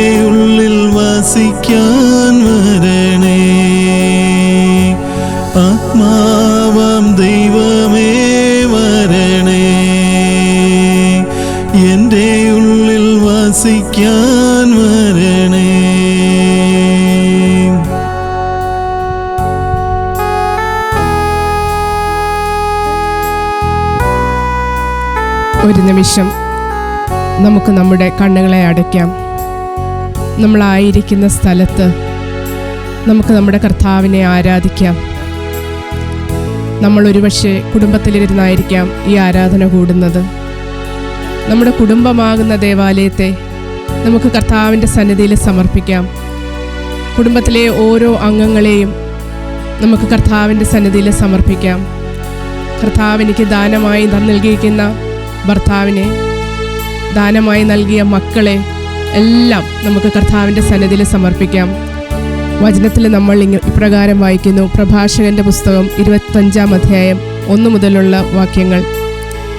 ഉള്ളിൽ വസിക്കാൻ വരണേ. ആത്മാവം ദൈവമേ വരണേ. എന്റെ ഉള്ളിൽ വസിക്കാൻ വരണേ. ഒരു നിമിഷം നമുക്ക് നമ്മുടെ കണ്ണുകളെ അടയ്ക്കാം. നമ്മളായിരിക്കുന്ന സ്ഥലത്ത് നമുക്ക് നമ്മുടെ കർത്താവിനെ ആരാധിക്കാം. നമ്മൾ ഒരുപക്ഷെ കുടുംബത്തിലിരുന്നായിരിക്കാം ഈ ആരാധന കൂടുന്നത്. നമ്മുടെ കുടുംബമാകുന്ന ദേവാലയത്തെ നമുക്ക് കർത്താവിന്റെ സന്നിധിയിൽ സമർപ്പിക്കാം. കുടുംബത്തിലെ ഓരോ അംഗങ്ങളെയും നമുക്ക് കർത്താവിന്റെ സന്നിധിയിൽ സമർപ്പിക്കാം. കർത്താവ് എനിക്ക് ദാനമായി നൽകിയിരിക്കുന്ന ഭർത്താവിനെ ദാനമായി നൽകിയ മക്കളെ എല്ലാം നമുക്ക് കർത്താവിന്റെ സന്നിധിയിൽ സമർപ്പിക്കാം. വചനത്തിൽ നമ്മൾ ഇപ്രകാരം വായിക്കുന്നു. പ്രഭാഷകന്റെ പുസ്തകം ഇരുപത്തഞ്ചാം അധ്യായം ഒന്ന് മുതലുള്ള വാക്യങ്ങൾ.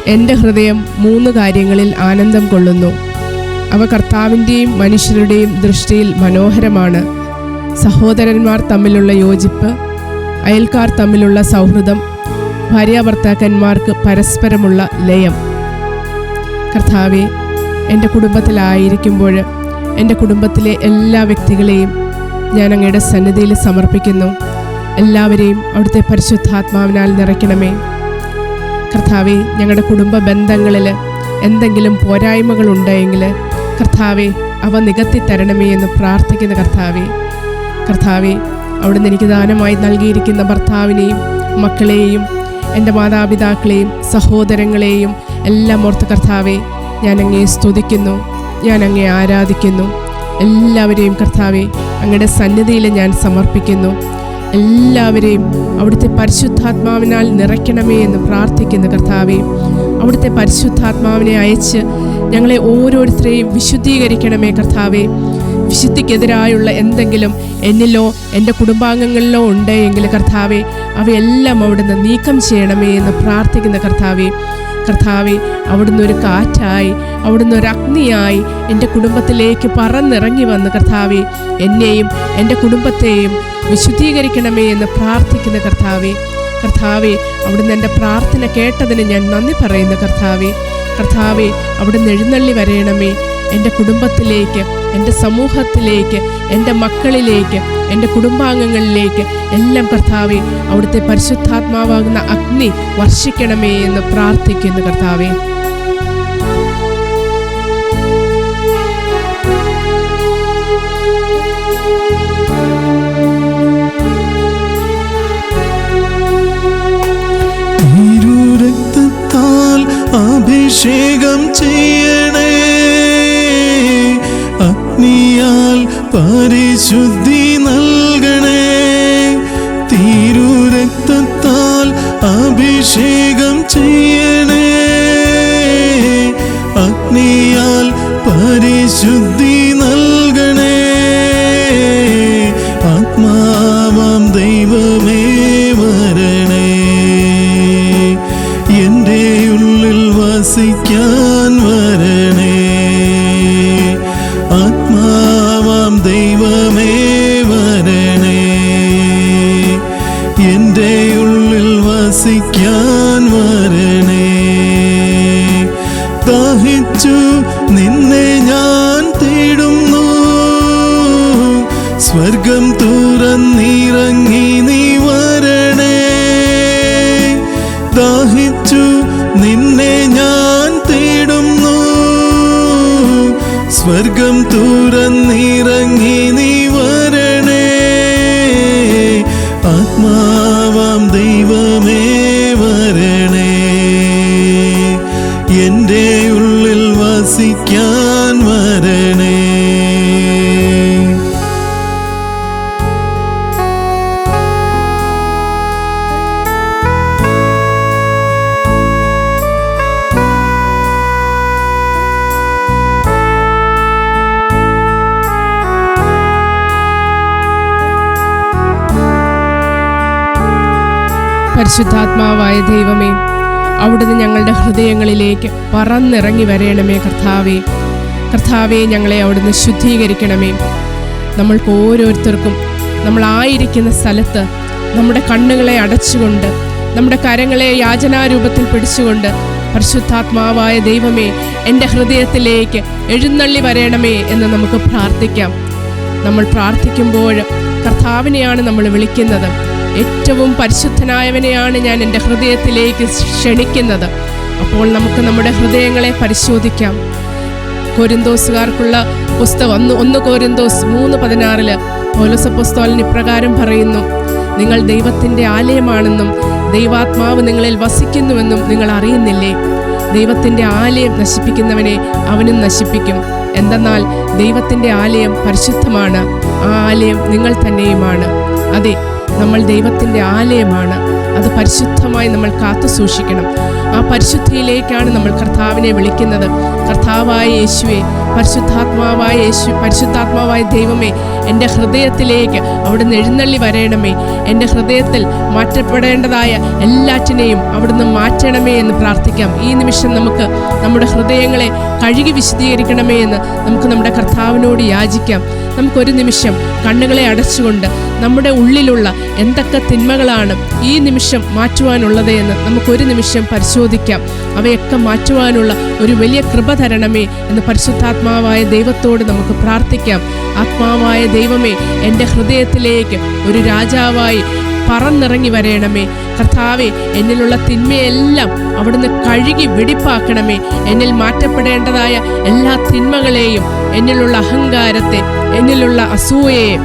എന്റെ ഹൃദയം മൂന്ന് കാര്യങ്ങളിൽ ആനന്ദം കൊള്ളുന്നു. അവ കർത്താവിന്റെയും മനുഷ്യരുടെയും ദൃഷ്ടിയിൽ മനോഹരമാണ്. സഹോദരന്മാർ തമ്മിലുള്ള യോജിപ്പ് അയൽക്കാർ തമ്മിലുള്ള സൗഹൃദം ഭാര്യാഭർത്താക്കന്മാർക്ക് പരസ്പരമുള്ള ലയം. കർത്താവെ എന്റെ കുടുംബത്തിലായിരിക്കുമ്പോൾ എന്റെ കുടുംബത്തിലെ എല്ലാ വ്യക്തികളെയും ഞാൻ അങ്ങയുടെ സന്നിധിയിൽ സമർപ്പിക്കുന്നു. എല്ലാവരെയും അവിടുത്തെ പരിശുദ്ധാത്മാവിനാൽ നിറയ്ക്കണമേ. കർത്താവെ ഞങ്ങളുടെ കുടുംബ ബന്ധങ്ങളിൽ എന്തെങ്കിലും പോരായ്മകൾ ഉണ്ടെങ്കിൽ കർത്താവെ അവ നികത്തി തരണമേ എന്ന് പ്രാർത്ഥിക്കുന്ന കർത്താവെ. കർത്താവെ അവിടുന്ന് എനിക്ക് ദാനമായി നൽകിയിരിക്കുന്ന ഭർത്താവിനെയും മക്കളെയും എന്റെ മാതാപിതാക്കളെയും സഹോദരങ്ങളെയും എല്ലാം ഓർത്ത് കർത്താവെ ഞാൻ അങ്ങയെ സ്തുതിക്കുന്നു. ഞാൻ അങ്ങയെ ആരാധിക്കുന്നു. എല്ലാവരെയും കർത്താവെ അങ്ങയുടെ സന്നിധിയിൽ ഞാൻ സമർപ്പിക്കുന്നു. എല്ലാവരെയും അവിടുത്തെ പരിശുദ്ധാത്മാവിനാൽ നിറയ്ക്കണമേ എന്ന് പ്രാർത്ഥിക്കുന്നു കർത്താവെ. അവിടുത്തെ പരിശുദ്ധാത്മാവിനെ അയച്ച് ഞങ്ങളെ ഓരോരുത്തരെയും വിശുദ്ധീകരിക്കണമേ കർത്താവെ. വിശുദ്ധിക്കെതിരായുള്ള എന്തെങ്കിലും എന്നിലോ എന്റെ കുടുംബാംഗങ്ങളിലോ ഉണ്ട് എങ്കിൽ കർത്താവെ അവയെല്ലാം അവിടുന്ന് നീക്കം ചെയ്യണമേ എന്ന് പ്രാർത്ഥിക്കുന്ന കർത്താവെ. കർത്താവെ അവിടുന്ന് ഒരു കാറ്റായി അവിടുന്ന് ഒരു അഗ്നിയായി എന്റെ കുടുംബത്തിലേക്ക് പറന്നിറങ്ങി വന്ന് കർത്താവെ എന്നെയും എന്റെ കുടുംബത്തെയും വിശുദ്ധീകരിക്കണമേ എന്ന് പ്രാർത്ഥിക്കുന്ന കർത്താവെ കർത്താവെ അവിടുന്ന് എന്റെ പ്രാർത്ഥന കേട്ടതിന് ഞാൻ നന്ദി പറയുന്നു കർത്താവെ കർത്താവെ അവിടുന്ന് എഴുന്നള്ളി വരയണമേ എന്റെ കുടുംബത്തിലേക്ക്. എന്റെ സമൂഹത്തിലേക്ക് എന്റെ മക്കളിലേക്ക് എന്റെ കുടുംബാംഗങ്ങളിലേക്ക് എല്ലാം കർത്താവെ അവിടുത്തെ പരിശുദ്ധാത്മാവാകുന്ന അഗ്നി വർഷിക്കണമേ എന്ന് പ്രാർത്ഥിക്കുന്നു കർത്താവെ. അഭിഷേകം ചെയ്യണേ പരിശുദ്ധി വസിക്കാൻ വരണേ. പരിശുദ്ധാത്മാവായ ദൈവമേ അവിടുന്ന് ഞങ്ങളുടെ ഹൃദയങ്ങളിലേക്ക് പറന്നിറങ്ങി വരയണമേ കർത്താവേ. കർത്താവെ ഞങ്ങളെ അവിടുന്ന് ശുദ്ധീകരിക്കണമേ. നമ്മൾക്ക് ഓരോരുത്തർക്കും നമ്മളായിരിക്കുന്ന സ്ഥലത്ത് നമ്മുടെ കണ്ണുകളെ അടച്ചുകൊണ്ട് നമ്മുടെ കരങ്ങളെ യാചനാരൂപത്തിൽ പിടിച്ചുകൊണ്ട് പരിശുദ്ധാത്മാവായ ദൈവമേ എന്റെ ഹൃദയത്തിലേക്ക് എഴുന്നള്ളി വരയണമേ എന്ന് നമുക്ക് പ്രാർത്ഥിക്കാം. നമ്മൾ പ്രാർത്ഥിക്കുമ്പോൾ കർത്താവിനെയാണ് നമ്മൾ വിളിക്കുന്നത്. ഏറ്റവും പരിശുദ്ധനായവനെയാണ് ഞാൻ എന്റെ ഹൃദയത്തിലേക്ക് ക്ഷണിക്കുന്നത്. അപ്പോൾ നമുക്ക് നമ്മുടെ ഹൃദയങ്ങളെ പരിശോധിക്കാം. കോരിന്തോസുകാർക്കുള്ള പുസ്തകം ഒന്ന് ഒന്ന് കോരിന്തോസ് മൂന്ന് പതിനാറിൽ പൗലസപ്പുസ്തോലൻ ഇപ്രകാരം പറയുന്നു നിങ്ങൾ ദൈവത്തിന്റെ ആലയമാണെന്നും ദൈവാത്മാവ് നിങ്ങളിൽ വസിക്കുന്നുവെന്നും നിങ്ങൾ അറിയുന്നില്ലേ? ദൈവത്തിന്റെ ആലയം നശിപ്പിക്കുന്നവനെ അവനും നശിപ്പിക്കും. എന്തെന്നാൽ ദൈവത്തിന്റെ ആലയം പരിശുദ്ധമാണ് ആ ആലയം നിങ്ങൾ തന്നെയുമാണ്. അതെ നമ്മൾ ദൈവത്തിന്റെ ആലയമാണ്. അത് പരിശുദ്ധമായി നമ്മൾ കാത്തു സൂക്ഷിക്കണം. ആ പരിശുദ്ധിയിലേക്കാണ് നമ്മൾ കർത്താവിനെ വിളിക്കുന്നത്. കർത്താവായ യേശുവെ പരിശുദ്ധാത്മാവായ യേശു പരിശുദ്ധാത്മാവായ ദൈവമേ എന്റെ ഹൃദയത്തിലേക്ക് അവിടുന്ന് എഴുന്നള്ളി വരയണമേ എന്റെ ഹൃദയത്തിൽ മാറ്റപ്പെടേണ്ടതായ എല്ലാറ്റിനെയും അവിടുന്ന് മാറ്റണമേ എന്ന് പ്രാർത്ഥിക്കാം. ഈ നിമിഷം നമുക്ക് നമ്മുടെ ഹൃദയങ്ങളെ കഴുകി വിശദീകരിക്കണമേ എന്ന് നമുക്ക് നമ്മുടെ കർത്താവിനോട് യാചിക്കാം. നമുക്കൊരു നിമിഷം കണ്ണുകളെ അടച്ചുകൊണ്ട് നമ്മുടെ ഉള്ളിലുള്ള എന്തൊക്കെ തിന്മകളാണ് ഈ നിമിഷം മാറ്റുവാനുള്ളത് എന്ന് നമുക്കൊരു നിമിഷം പരിശോധിക്കാം. അവയൊക്കെ മാറ്റുവാനുള്ള ഒരു വലിയ കൃപ തരണമേ എന്ന് പരിശുദ്ധാത്മാവായ ദൈവത്തോട് നമുക്ക് പ്രാർത്ഥിക്കാം. ആത്മാവായ ദൈവമേ എന്റെ ഹൃദയത്തിലേക്ക് ഒരു രാജാവായി പറന്നിറങ്ങി വരയണമേ കർത്താവെ എന്നിലുള്ള തിന്മയെല്ലാം അവിടുന്ന് കഴുകി വെടിപ്പാക്കണമേ. എന്നിൽ മാറ്റപ്പെടേണ്ടതായ എല്ലാ തിന്മകളെയും എന്നിലുള്ള അഹങ്കാരത്തെ എന്നിലുള്ള അസൂയയെ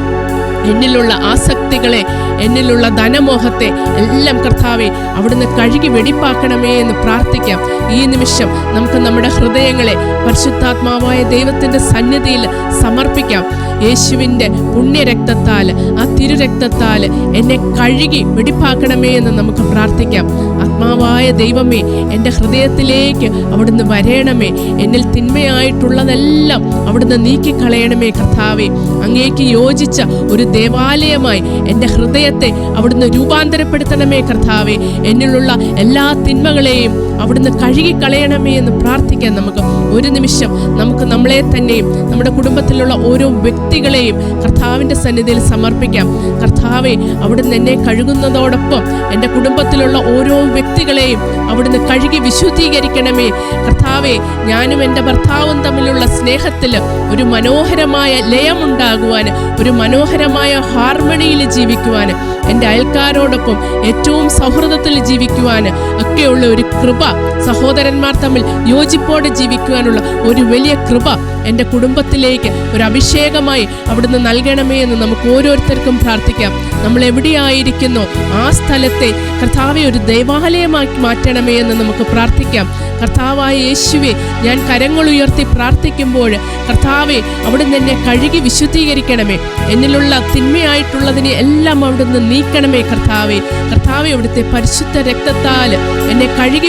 എന്നിലുള്ള ആസക്തികളെ എന്നിലുള്ള ധനമോഹത്തെ എല്ലാം കർത്താവെ അവിടുന്ന് കഴുകി വെടിപ്പാക്കണമേ എന്ന് പ്രാർത്ഥിക്കാം. ഈ നിമിഷം നമുക്ക് നമ്മുടെ ഹൃദയങ്ങളെ പരിശുദ്ധാത്മാവായ ദൈവത്തിന്റെ സന്നിധിയിൽ സമർപ്പിക്കാം. യേശുവിന്റെ പുണ്യരക്തത്താൽ ആ തിരുരക്തത്താൽ എന്നെ കഴുകി വെടിപ്പാക്കണമേ എന്ന് നമുക്ക് പ്രാർത്ഥിക്കാം. ആത്മാവായ ദൈവമേ എന്റെ ഹൃദയത്തിലേക്ക് അവിടുന്ന് വരയണമേ എന്നിൽ തിന്മയായിട്ടുള്ളതെല്ലാം അവിടുന്ന് നീക്കിക്കളയണമേ കർത്താവേ. അങ്ങേക്ക് യോജിച്ച ഒരു ദേവാലയമായി എന്റെ ഹൃദയത്തെ അവിടുന്ന് രൂപാന്തരപ്പെടുത്തണമേ കർത്താവെ. എന്നിലുള്ള എല്ലാ തിന്മകളെയും അവിടുന്ന് കഴുകിക്കളയണമേ എന്ന് പ്രാർത്ഥിക്കാൻ നമുക്ക് ഒരു നിമിഷം നമുക്ക് നമ്മളെ തന്നെയും നമ്മുടെ കുടുംബത്തിലുള്ള ഓരോ വ്യക്തികളെയും കർത്താവിന്റെ സന്നിധിയിൽ സമർപ്പിക്കാം. കർത്താവെ അവിടുന്ന് എന്നെ കഴുകുന്നതോടൊപ്പം എന്റെ കുടുംബത്തിലുള്ള ഓരോ വ്യക്തികളെയും അവിടുന്ന് കഴുകി വിശുദ്ധീകരിക്കണമേ. കർത്താവെ ഞാനും എന്റെ ഭർത്താവും തമ്മിലുള്ള സ്നേഹത്തിൽ ഒരു മനോഹരമായ ലയമുണ്ടാകുവാൻ ഒരു മനോഹരമായ ഹാർമണിയിൽ ജീവിക്കുവാൻ എന്റെ അയൽക്കാരോടൊപ്പം ഏറ്റവും സൗഹൃദത്തിൽ ജീവിക്കുവാൻ ഒക്കെയുള്ള ഒരു കൃപ സഹോദരന്മാർ തമ്മിൽ യോജിപ്പോടെ ജീവിക്കുവാനുള്ള ഒരു വലിയ കൃപ എന്റെ കുടുംബത്തിലേക്ക് ഒരു അഭിഷേകമായി അവിടുന്ന് നൽകണമേ എന്ന് നമുക്ക് ഓരോരുത്തർക്കും പ്രാർത്ഥിക്കാം. നമ്മൾ എവിടെയായിരിക്കുന്നോ ആ സ്ഥലത്തെ കർത്താവെ ഒരു ദൈവാലയമാക്കി മാറ്റണമേ എന്ന് നമുക്ക് പ്രാർത്ഥിക്കാം. കർത്താവായ യേശുവെ ഞാൻ കരങ്ങൾ ഉയർത്തി പ്രാർത്ഥിക്കുമ്പോൾ കർത്താവെ അവിടുന്ന് എന്നെ കഴുകി വിശുദ്ധീകരിക്കണമേ. എന്നിലുള്ള തിന്മയായിട്ടുള്ളതിനെ എല്ലാം അവിടുന്ന് നീക്കണമേ കർത്താവെ. കർത്താവെ അവിടുത്തെ പരിശുദ്ധ രക്തത്താൽ എന്നെ കഴുകി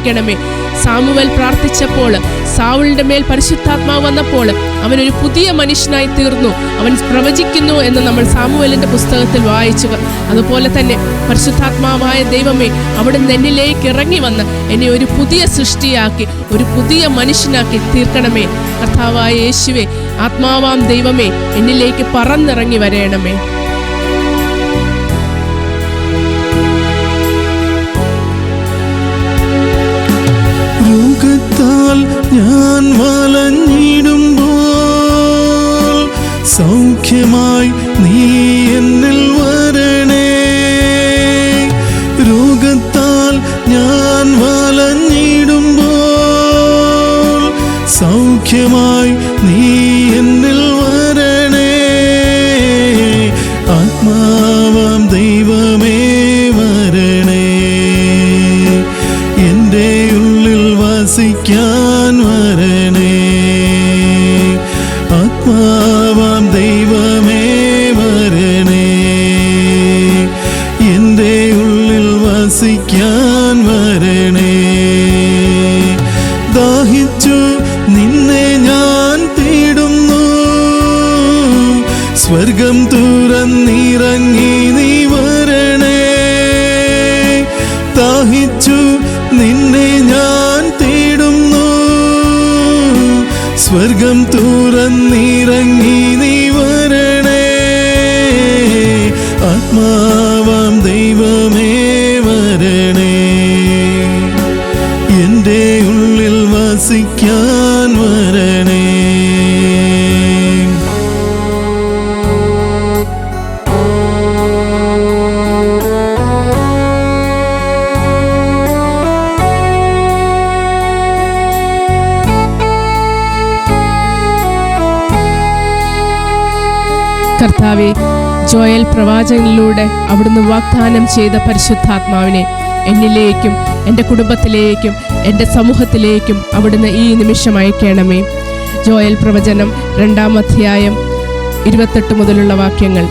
വിശുദ്ധീകരിക്കണമേ സാമുവൽ പ്രാർത്ഥിച്ചപ്പോൾ സാവുളിന്റെ മേൽ പരിശുദ്ധാത്മാവ് വന്നപ്പോൾ അവനൊരു പുതിയ മനുഷ്യനായി തീർന്നു. അവൻ പ്രവചിക്കുന്നു എന്ന് നമ്മൾ സാമുവലിന്റെ പുസ്തകത്തിൽ വായിച്ചു. അതുപോലെ തന്നെ പരിശുദ്ധാത്മാവായ ദൈവമേ അവിടുന്ന് എന്നിലേക്ക് ഇറങ്ങി വന്ന് എന്നെ ഒരു പുതിയ സൃഷ്ടിയാക്കി ഒരു പുതിയ മനുഷ്യനാക്കി തീർക്കണമേ. കർത്താവായ യേശുവേ ആത്മാവാം ദൈവമേ എന്നിലേക്ക് പറന്നിറങ്ങി വരയണമേ സൗഖ്യമായി സ്വർഗം തുറന്നിറങ്ങി കർത്താവെ ജോയൽ പ്രവാചകനിലൂടെ അവിടുന്ന് വാഗ്ദാനം ചെയ്ത പരിശുദ്ധാത്മാവിനെ എന്നിലേക്കും എന്റെ കുടുംബത്തിലേക്കും എന്റെ സമൂഹത്തിലേക്കും അവിടുന്ന് ഈ നിമിഷം അയക്കണമേ. ജോയൽ പ്രവചനം രണ്ടാം അധ്യായം ഇരുപത്തെട്ട് മുതലുള്ള വാക്യങ്ങൾ.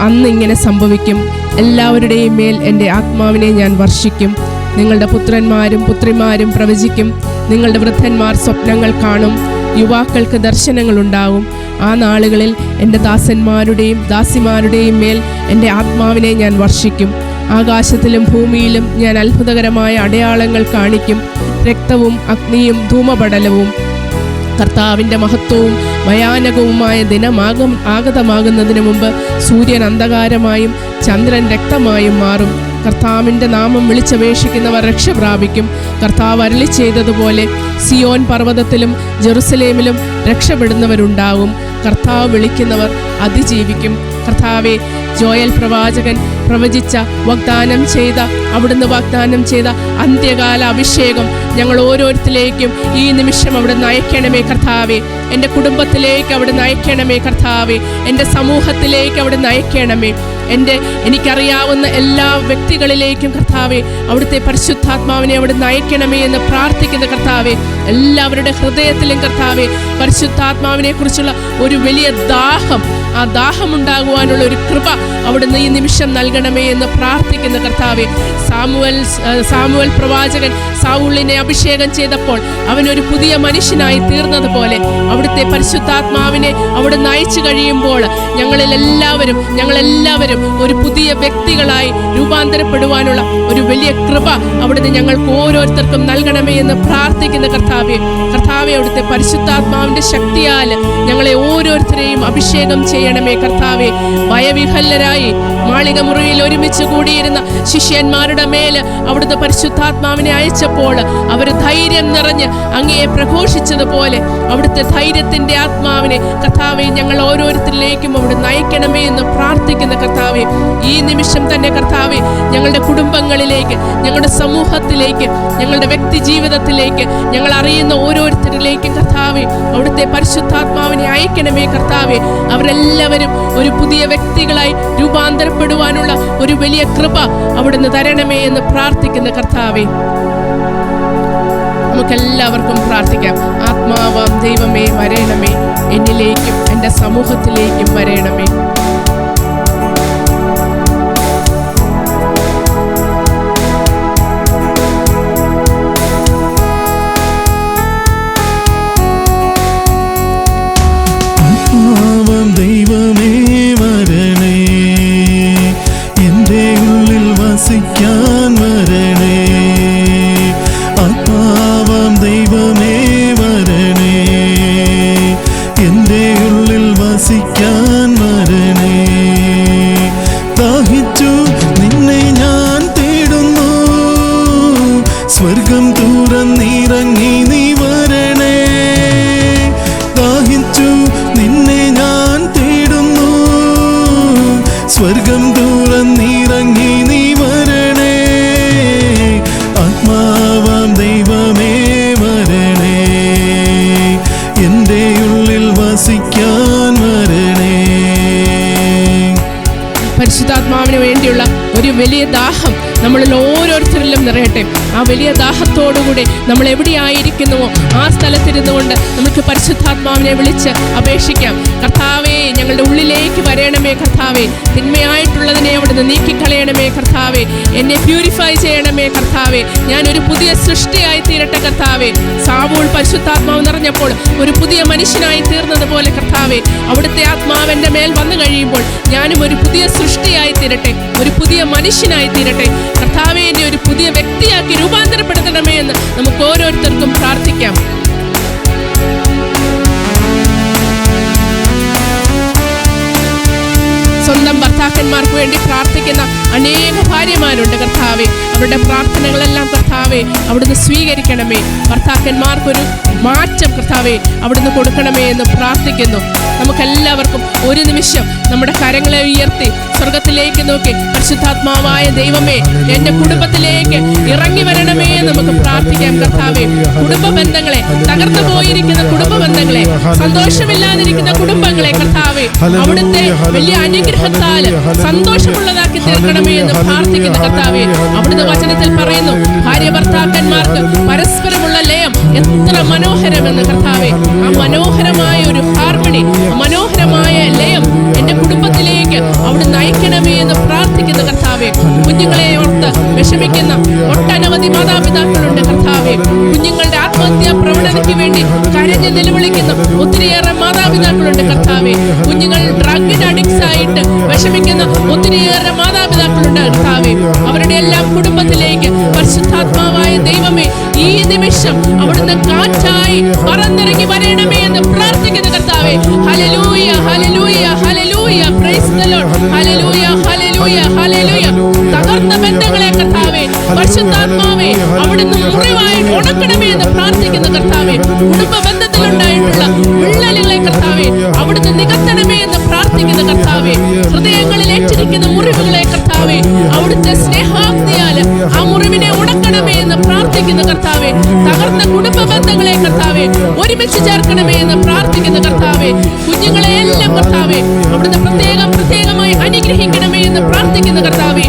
അന്ന് ഇങ്ങനെ സംഭവിക്കും. എല്ലാവരുടെയും മേൽ എന്റെ ആത്മാവിനെ ഞാൻ വർഷിക്കും. നിങ്ങളുടെ പുത്രന്മാരും പുത്രിമാരും പ്രവചിക്കും. നിങ്ങളുടെ വൃദ്ധന്മാർ സ്വപ്നങ്ങൾ കാണും. യുവാക്കൾക്ക് ദർശനങ്ങളുണ്ടാവും. ആ നാളുകളിൽ എന്റെ ദാസന്മാരുടെയും ദാസിമാരുടെയും മേൽ എന്റെ ആത്മാവിനെ ഞാൻ വർഷിക്കും. ആകാശത്തിലും ഭൂമിയിലും ഞാൻ അത്ഭുതകരമായ അടയാളങ്ങൾ കാണിക്കും. രക്തവും അഗ്നിയും ധൂമപടലവും. കർത്താവിന്റെ മഹത്വവും ഭയാനകവുമായ ദിനമാകും ആഗതമാകുന്നതിന് മുമ്പ് സൂര്യൻ അന്ധകാരമായും ചന്ദ്രൻ രക്തമായും മാറും. കർത്താവിന്റെ നാമം വിളിച്ചപേക്ഷിക്കുന്നവർ രക്ഷ പ്രാപിക്കും. കർത്താവ് അരളി ചെയ്തതുപോലെ സിയോൻ പർവതത്തിലും ജെറുസലേമിലും രക്ഷപ്പെടുന്നവരുണ്ടാവും കർത്താവ് വിളിക്കുന്നവർ അതിജീവിക്കും. കർത്താവെ ജോയൽ പ്രവാചകൻ പ്രവചിച്ച വാഗ്ദാനം ചെയ്ത അവിടുന്ന് വാഗ്ദാനം ചെയ്ത അന്ത്യകാല അഭിഷേകം ഞങ്ങൾ ഓരോരുത്തരിലേക്കും ഈ നിമിഷം അവിടെ നയിക്കണമേ കർത്താവേ. എന്റെ കുടുംബത്തിലേക്ക് അവിടെ നയിക്കണമേ കർത്താവേ. എന്റെ സമൂഹത്തിലേക്ക് അവിടെ നയിക്കണമേ എന്റെ എനിക്കറിയാവുന്ന എല്ലാ വ്യക്തികളിലേക്കും കർത്താവെ അവിടുത്തെ പരിശുദ്ധാത്മാവിനെ അവിടെ നയിക്കണമേ എന്ന് പ്രാർത്ഥിക്കുന്ന കർത്താവെ എല്ലാവരുടെ ഹൃദയത്തിലും കർത്താവെ പരിശുദ്ധാത്മാവിനെ കുറിച്ചുള്ള ഒരു വലിയ ദാഹം ആ ദാഹമുണ്ടാകുവാനുള്ള ഒരു കൃപ അവിടുന്ന് ഈ നിമിഷം നൽകണമേ എന്ന് പ്രാർത്ഥിക്കുന്ന കർത്താവെ സാമുവൽ സാമുവൽ പ്രവാചകൻ സാവുളിനെ അഭിഷേകം ചെയ്തപ്പോൾ അവനൊരു പുതിയ മനുഷ്യനായി തീർന്നതുപോലെ അവിടുത്തെ പരിശുദ്ധാത്മാവിനെ അവിടെ നയിച്ചു കഴിയുമ്പോൾ ഞങ്ങളിൽ എല്ലാവരും ഞങ്ങളെല്ലാവരും ഒരു പുതിയ വ്യക്തികളായി രൂപാന്തരപ്പെടുവാനുള്ള ഒരു വലിയ കൃപ അവിടുന്ന് ഞങ്ങൾക്ക് ഓരോരുത്തർക്കും നൽകണമേ എന്ന് പ്രാർത്ഥിക്കുന്ന കർത്താവെ കർത്താവെ അവിടുത്തെ പരിശുദ്ധാത്മാവിന്റെ ശക്തിയാൽ ഞങ്ങളെ ഓരോരുത്തരെയും അഭിഷേകം ചെയ്യണമേ കർത്താവെ. ഭയവിഹല്ലരായി മാളിക മുറിയിൽ ഒരുമിച്ച് കൂടിയിരുന്ന ശിഷ്യന്മാരുടെ മേൽ അവിടുത്തെ പരിശുദ്ധാത്മാവിനെ അയച്ചപ്പോൾ അവർ ധൈര്യം നിറഞ്ഞ് അങ്ങയെ പ്രഘോഷിച്ചതുപോലെ അവിടുത്തെ ധൈര്യത്തിന്റെ ആത്മാവിനെ കർത്താവെ ഞങ്ങൾ ഓരോരുത്തരിലേക്കും അവിടെ നയിക്കണമേ എന്ന് പ്രാർത്ഥിക്കുന്ന കർത്താവെ ഈ നിമിഷം തന്നെ കർത്താവെ ഞങ്ങളുടെ കുടുംബങ്ങളിലേക്ക് ഞങ്ങളുടെ സമൂഹത്തിലേക്ക് ഞങ്ങളുടെ വ്യക്തി ജീവിതത്തിലേക്ക് ഞങ്ങൾ അറിയുന്ന ഓരോരുത്തരിലേക്കും കർത്താവെ അവിടുത്തെ പരിശുദ്ധാത്മാവിനെ അയക്കണമേ കർത്താവെ. അവരെല്ലാവരും ഒരു പുതിയ വ്യക്തികളായി രൂപാന്തരപ്പെടുവാനുള്ള ഒരു വലിയ കൃപ അവിടുന്ന് തരണമേ എന്ന് പ്രാർത്ഥിക്കുന്ന കർത്താവേ. നമുക്കെല്ലാവർക്കും പ്രാർത്ഥിക്കാം. ആത്മാവാം ദൈവമേ വരേണമേ. എന്നിലേക്കും എന്റെ സമൂഹത്തിലേക്കും വരയണമേ വലിയ ദാഹം. നമ്മളിൽ നിറയട്ടെ. ആ വലിയ ദാഹത്തോടുകൂടി നമ്മൾ എവിടെയായിരിക്കുന്നുവോ ആ സ്ഥലത്തിരുന്നു കൊണ്ട് നമുക്ക് പരിശുദ്ധാത്മാവിനെ വിളിച്ച് അപേക്ഷിക്കാം. കർത്താവേ ഞങ്ങളുടെ ഉള്ളിലേക്ക് വരയണമേ കർത്താവേ. തിന്മയായിട്ടുള്ളതിനെ അവിടെ അവിടുന്ന് നീക്കിക്കളയണമേ കർത്താവേ. എന്നെ പ്യൂരിഫൈ ചെയ്യണമേ കർത്താവേ. ഞാൻ ഒരു പുതിയ സൃഷ്ടിയായി തീരട്ടെ കർത്താവേ. സാവൂൾ പരിശുദ്ധാത്മാവ് നിറഞ്ഞപ്പോൾ ഒരു പുതിയ മനുഷ്യനായി തീർന്നതുപോലെ കർത്താവേ. അവിടുത്തെ ആത്മാവ് എന്റെ മേൽ വന്നു കഴിയുമ്പോൾ ഞാനും ഒരു പുതിയ സൃഷ്ടിയായി തീരട്ടെ. ഒരു പുതിയ മനുഷ്യനായി തീരട്ടെ. കർത്താവെ എന്നെ ഒരു പുതിയ വ്യക്തിയാക്കി രൂപാന്തരപ്പെടുത്തണമേ എന്ന് നമുക്ക് ഓരോരുത്തർക്കും പ്രാർത്ഥിക്കാം. സ്വന്തം ഭർത്താക്കന്മാർക്ക് വേണ്ടി പ്രാർത്ഥിക്കുന്ന അനേക ഭാര്യമാരുണ്ട് കർത്താവെ. അവരുടെ പ്രാർത്ഥനകളെല്ലാം കർത്താവെ അവിടുന്ന് സ്വീകരിക്കണമേ. ഭർത്താക്കന്മാർക്കൊരു മാറ്റം കർത്താവെ അവിടുന്ന് കൊടുക്കണമേ എന്ന് പ്രാർത്ഥിക്കുന്നു. നമുക്കെല്ലാവർക്കും ഒരു നിമിഷം നമ്മുടെ കരങ്ങളെ ഉയർത്തി സ്വർഗത്തിലേക്ക് നോക്കി പരിശുദ്ധാത്മാവായ ദൈവമേ എന്റെ കുടുംബത്തിലേക്ക് ഇറങ്ങി വരണമേ നമുക്ക് പ്രാർത്ഥിക്കാം കർത്താവെ. കുടുംബ ബന്ധങ്ങളെ തകർന്നു പോയിരിക്കുന്ന കുടുംബ ബന്ധങ്ങളെ സന്തോഷമില്ലാതിരിക്കുന്ന കുടുംബങ്ങളെ കർത്താവെ അവിടുത്തെ വലിയ അനുഗ്രഹത്താൽ സന്തോഷമുള്ളതാക്കി തീർക്കണമേ എന്ന് പ്രാർത്ഥിക്കുന്ന കർത്താവെ അവിടുത്തെ വചനത്തിൽ പറയുന്നു ഭാര്യ ഭർത്താക്കന്മാർക്ക് പരസ്പരമുള്ള ലയം എത്ര മനോഹരമെന്ന് കർത്താവെ. ആ മനോഹരമായ ഒരു ഹാർമണി മനോഹരമായ ലയം എന്റെ കുടുംബത്തിലേക്ക് അവിടെ നയിക്കണമേ എന്ന് പ്രാർത്ഥിക്കുന്ന കർത്താവെ. കുഞ്ഞുങ്ങളെ ഓർത്ത് വിഷമിക്കുന്ന ഒട്ടനവധി മാതാപിതാക്കളുണ്ട് കർത്താവെ. കുഞ്ഞുങ്ങളുടെ ആത്മഹത്യാ പ്രവണതയ്ക്ക് വേണ്ടി കരഞ്ഞ് നിലവിളിക്കുന്ന ഒത്തിരിയേറെ മാതാപിതാക്കളുണ്ട് കർത്താവെ. കുഞ്ഞുങ്ങൾ ഡ്രഗിന് അഡിക്ട്സ് ആയിട്ട് വിഷമിക്കുന്ന ഒത്തിരിയേറെ മാതാപിതാക്കളുണ്ട് കർത്താവേ. അവരുടെ എല്ലാം കുടുംബത്തിലേക്ക് പരിശുദ്ധാത്മാവായ ദൈവമേ ഈ നിമിഷം അവിടുന്ന് കാറ്റായി പറന്നിറങ്ങി വരണമേ എന്ന് പ്രാർത്ഥിക്കുന്ന കർത്താവേ. ഹലലൂയ ഹലലൂയ ഹലലൂയ പ്രൈസ് ഹലലൂയ ഹലലൂയ ഹലലൂയ തകർന്ന ബന്ധങ്ങളെ കർത്താവെ. പരിശുദ്ധാത്മാവേ അവിടുന്ന് മുറിവായി ഉണക്കണമേ എന്ന് പ്രാർത്ഥിക്കുന്ന കർത്താവെ കുടുംബ ബന്ധത്തിലുണ്ടായിട്ടുള്ള വിള്ളലുകളെ കർത്താവെ അവിടുന്ന് നികത്തണമേ എന്ന് പ്രാർത്ഥിക്കുന്ന കർത്താവെ ഹൃദയങ്ങളിൽ ഏറ്റിരിക്കുന്ന മുറിവുകളെ കർത്താവെ അവിടുത്തെ സ്നേഹാഗ്നിയാൽ ആ മുറിവിനെ ഉണക്കണമേ എന്ന് പ്രാർത്ഥിക്കുന്ന കർത്താവെ തകർന്ന കുടുംബ ബന്ധങ്ങളെ കർത്താവെ ഒരുമിച്ച് ചേർക്കണമേ എന്ന് പ്രാർത്ഥിക്കുന്ന കർത്താവെ കുഞ്ഞുങ്ങളെ എല്ലാം കർത്താവെ അവിടുന്ന് പ്രത്യേകം പ്രത്യേകമായി അനുഗ്രഹിക്കണമേ എന്ന് പ്രാർത്ഥിക്കുന്ന കർത്താവെ.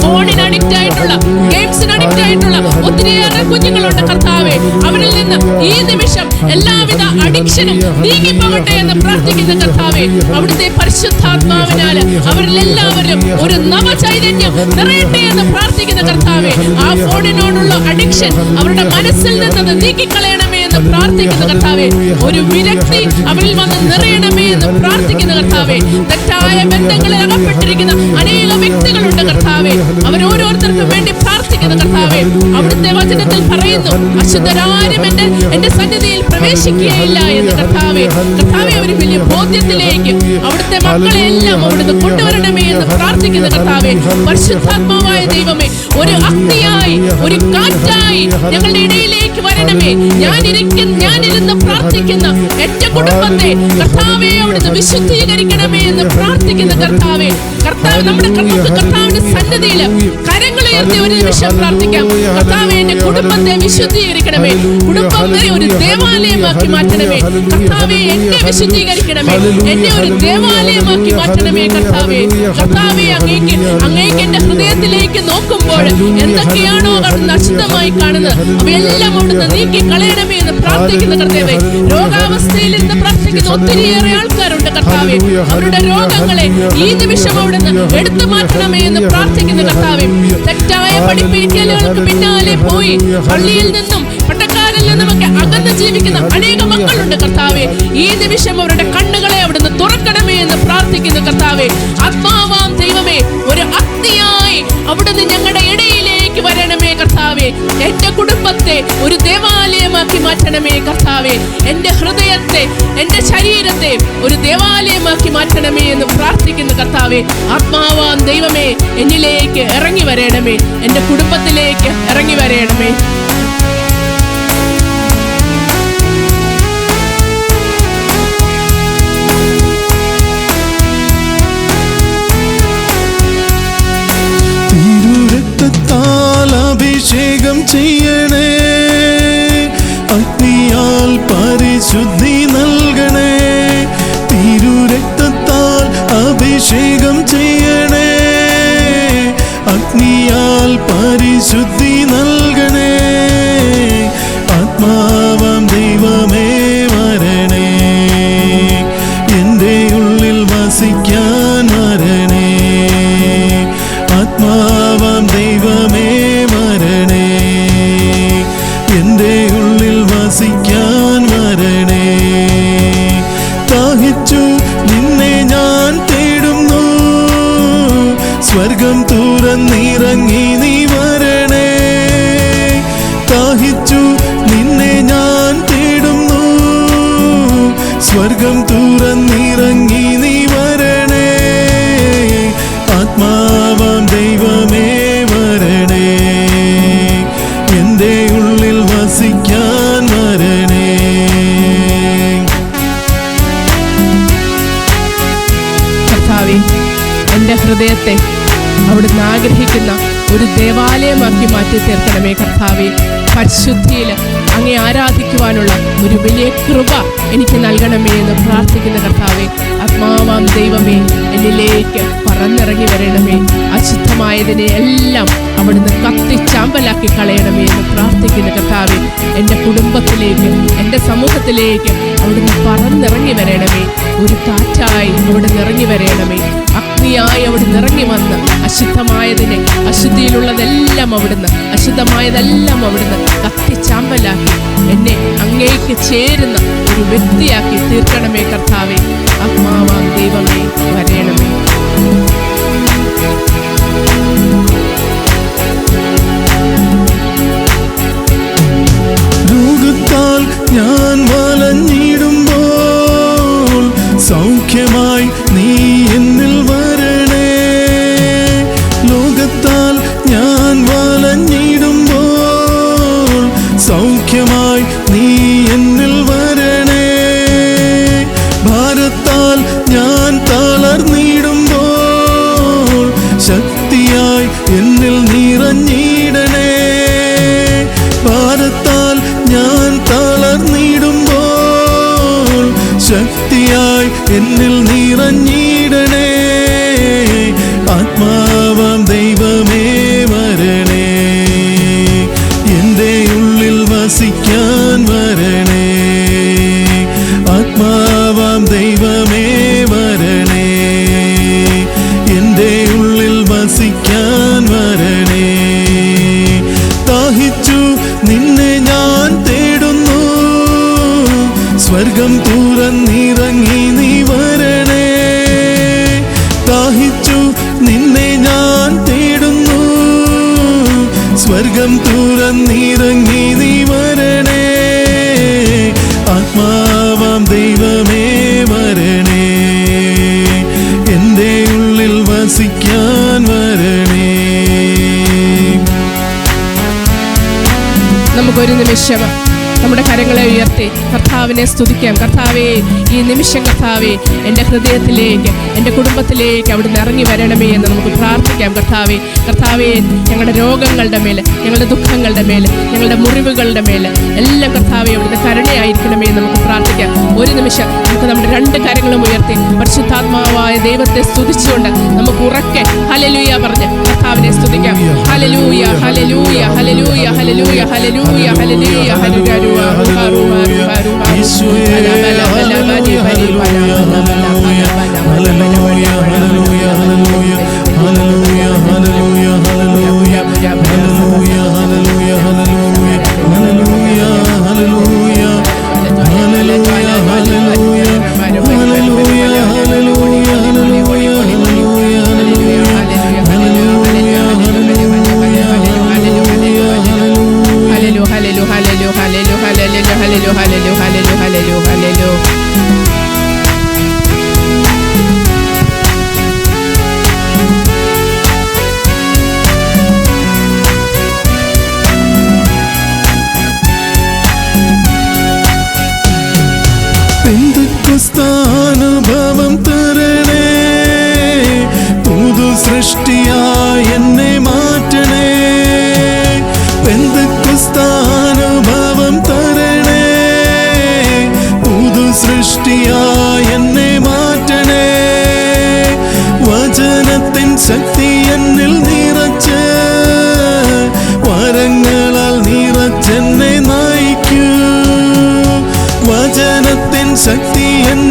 ഫോണിന് അഡിക്റ്റ് ആയിട്ടുള്ള ഗെയിംസിന് അഡിക്റ്റ് ആയിട്ടുള്ള ഒത്തിരിയേറെ കുഞ്ഞുങ്ങളുണ്ട് കർത്താവെ. അവരിൽ നിന്ന് ഈ നിമിഷം എല്ലാവിധ അഡിക്ഷനും നീങ്ങിപ്പോകട്ടെ എന്ന് പ്രാർത്ഥിക്കുന്ന കർത്താവെ അവിടുത്തെ പരിശുദ്ധാത്മാവിനാല് അവരിൽ എല്ലാവരും ഒരു നവചൈതന്യം നിറയട്ടെ എന്ന് പ്രാർത്ഥിക്കുന്ന കർത്താവെ ആ ഫോണിനോടുള്ള അഡിക്ഷൻ അവരുടെ മനസ്സിൽ നിന്ന് നീക്കിക്കളയണമേ എന്ന് പ്രാർത്ഥിക്കുന്ന കർത്താവെ ഒരു വിരക്തി അവരിൽ വന്ന് നിറയണമേ എന്ന് പ്രാർത്ഥിക്കുന്ന കർത്താവെ. തെറ്റായ ബന്ധങ്ങളിൽ അകപ്പെട്ടിരിക്കുന്ന അനേക വ്യക്തികളുണ്ട് കർത്താവെ. അവരോരോരുത്തർക്കും വേണ്ടി പ്രാർത്ഥിക്കുന്ന കർത്താവെ അവിടുത്തെ വചനത്തിൽ പറയുന്നു അശുദ്ധരാരും എന്റെ എന്റെ സന്നിധിയിൽ പ്രവേശിക്കുകയില്ല എന്ന് കർത്താവെ. കർത്താവെ ഒരു വലിയ ബോധ്യത്തിലേക്ക് അവിടുത്തെ മക്കളെ എല്ലാം അവിടുന്ന് കൊണ്ടുവരണമേ എന്ന് പ്രാർത്ഥിക്കുന്ന കർത്താവെ. പരിശുദ്ധാത്മാവായ ദൈവമേ ഒരു അഗ്നിയായി ഒരു കാറ്റായി ഞങ്ങളുടെ ഇടയിലേക്ക് വരണമേ. ഞാൻ ഞാൻ ഇരുന്ന് പ്രാർത്ഥിക്കുന്ന എന്റെ കുടുംബത്തെ കർത്താവെ അവിടുന്ന് വിശുദ്ധീകരിക്കണമേ എന്ന് പ്രാർത്ഥിക്കുന്ന കർത്താവെ. കർത്താവ് നമ്മുടെ കർത്താവിന്റെ സന്നിധിയിൽ കരങ്ങൾ ഉയർത്തി ഒരു നിമിഷം പ്രാർത്ഥിക്കാം. കർത്താവെ എന്റെ കുടുംബത്തെ വിശുദ്ധീകരിക്കണമേ. കുടുംബത്തെ ഒരു ദേവാലയമാക്കി മാറ്റണമേ. കർത്താവെ എന്നെ വിശുദ്ധീകരിക്കണമേ. എന്നെ ഒരു ദേവാലയമാക്കി മാറ്റണമേ കർത്താവെ. കർത്താവെ അങ്ങേക്ക് അങ്ങേക്ക് എന്റെ ഹൃദയത്തിലേക്ക് നോക്കുമ്പോൾ എന്തൊക്കെയാണോ അവിടുന്ന് അശുദ്ധമായി കാണുന്നത്. അവയെല്ലാം അവിടുന്ന് നീക്കി കളയണമേ എന്ന് പ്രാർത്ഥിക്കുന്ന കർത്താവെ. രോഗാവസ്ഥയിൽ നിന്ന് പ്രാർത്ഥിക്കുന്ന. ഒത്തിരിയേറെ ആൾക്കാരുണ്ട്. കർത്താവെ അവരുടെ രോഗങ്ങളെ ഈ നിമിഷം അവിടുന്ന് എടുത്തു മാറ്റണമേ എന്ന് പ്രാർത്ഥിക്കുന്ന കർത്താവെ തെറ്റായ പഠിപ്പിക്കലുകൾക്ക് പിന്നാലെ പോയി. പള്ളിയിൽ നിന്നും പട്ടക്കാരിൽ നിന്നുമൊക്കെ അകന്ന് ജീവിക്കുന്ന അനേക മക്കളുണ്ട് കർത്താവെ. ഈ നിമിഷം അവരുടെ കണ്ണുകളെ അവിടുന്ന് തുറക്കണമേ എന്ന് പ്രാർത്ഥിക്കുന്ന കർത്താവെ. ആത്മാവാം ദൈവമേ ഒരു അഗ്നിയായി അവിടുന്ന് വരണമേ എന്റെ കുടുംബത്തെ ഒരു ദേവാലയമാക്കി മാറ്റണമേ കർത്താവെ. എന്റെ ഹൃദയത്തെ എന്റെ ശരീരത്തെ ഒരു ദേവാലയമാക്കി മാറ്റണമേ എന്ന് പ്രാർത്ഥിക്കുന്ന കർത്താവെ. ആത്മാവാം ദൈവമേ എന്നിലേക്ക് ഇറങ്ങി വരണമേ. എന്റെ കുടുംബത്തിലേക്ക് ഇറങ്ങി വരണമേ. അഭിഷേകം ചെയ്യണേ. അഗ്നിയാൽ പരിശുദ്ധി നൽകണേ. തിരുരക്തത്താൽ അഭിഷേകം ചെയ്യണേ. അഗ്നിയാൽ പരിശുദ്ധി എന്റെ ഹൃദയത്തെ അവിടുന്ന് ആഗ്രഹിക്കുന്ന ഒരു ദേവാലയമാക്കി മാറ്റി തീർക്കണമേ കർത്താവെ. പരിശുദ്ധിയിൽ അങ്ങേ ആരാധിക്കുവാനുള്ള ഒരു വലിയ കൃപ എനിക്ക് നൽകണമേ എന്ന് പ്രാർത്ഥിക്കുന്ന കർത്താവെ. ആത്മാവാം ദൈവമേ എന്നിലേക്ക് പറന്നിറങ്ങി വരണമേ. അശുദ്ധമായതിനെ എല്ലാം അവിടുന്ന് കത്തിച്ചാമ്പലാക്കി കളയണമേ എന്ന് പ്രാർത്ഥിക്കുന്ന കർത്താവെ. എന്റെ കുടുംബത്തിലേക്ക് എന്റെ സമൂഹത്തിലേക്ക് അവിടുന്ന് പറന്നിറങ്ങി വരണമേ. ഒരു കാറ്റായി അവിടുന്ന് ഇറങ്ങി വരണമേ. അഗ്നിയായി അവിടുന്ന് ഇറങ്ങി വന്ന് അശുദ്ധമായതിനെ അശുദ്ധിയിലുള്ളതെല്ലാം അവിടുന്ന് അശുദ്ധമായതെല്ലാം അവിടുന്ന് കത്തിച്ചാമ്പലാക്കി എന്നെ അങ്ങേക്ക് ചേരുന്ന ഒരു വ്യക്തിയാക്കി തീർക്കണമേ കർത്താവേ. ആത്മാവാം ദൈവമേ വരേണമേ. assim que നിമിഷം നമ്മുടെ കരങ്ങളെ ഉയർത്തി കർത്താവിനെ സ്തുതിക്കാം. കർത്താവേ ഈ നിമിഷം കർത്താവേ എന്റെ ഹൃദയത്തിലേക്ക് എന്റെ കുടുംബത്തിലേക്ക് അവിടുന്ന് ഇറങ്ങി വരണമേ എന്ന് നമുക്ക് പ്രാർത്ഥിക്കാം. കർത്താവേ കർത്താവേ ഞങ്ങളുടെ രോഗങ്ങളുടെ മേൽ ഞങ്ങളുടെ ദുഃഖങ്ങളുടെ മേൽ ഞങ്ങളുടെ മുറിവുകളുടെ മേൽ എല്ലാം കർത്താവെ അവിടുന്ന് കരുണയായിരിക്കണമേ എന്ന് നമുക്ക് പ്രാർത്ഥിക്കാം. ഒരു നിമിഷം നമുക്ക് നമ്മുടെ രണ്ട് കാര്യങ്ങളും ഉയർത്തി പരിശുദ്ധാത്മാവായ ദൈവത്തെ സ്തുതിച്ചുകൊണ്ട് നമുക്ക് ഉറക്കെ ഹലലൂയ പറഞ്ഞ് കർത്താവിനെ സ്തുതിക്കാം ഹലലൂയ ഹലലൂയ ഹലലൂയ ഹലലൂയ ഹലലൂയ ഹലലൂയ ഹലലൂയ ഹലലു സൃഷ്ടിയായി എന്നെ മാറ്റണേ. പെന്തുക്കുസ്താനുഭവം തരണേ. പുതു സൃഷ്ടിയായി എന്നെ മാറ്റണേ. വചനത്തിൻ ശക്തി എന്നിൽ നിറച്ച് വരങ്ങളാൽ നിറച്ചെന്നെ നയിക്കൂ. വചനത്തിൻ ശക്തി എന്നിൽ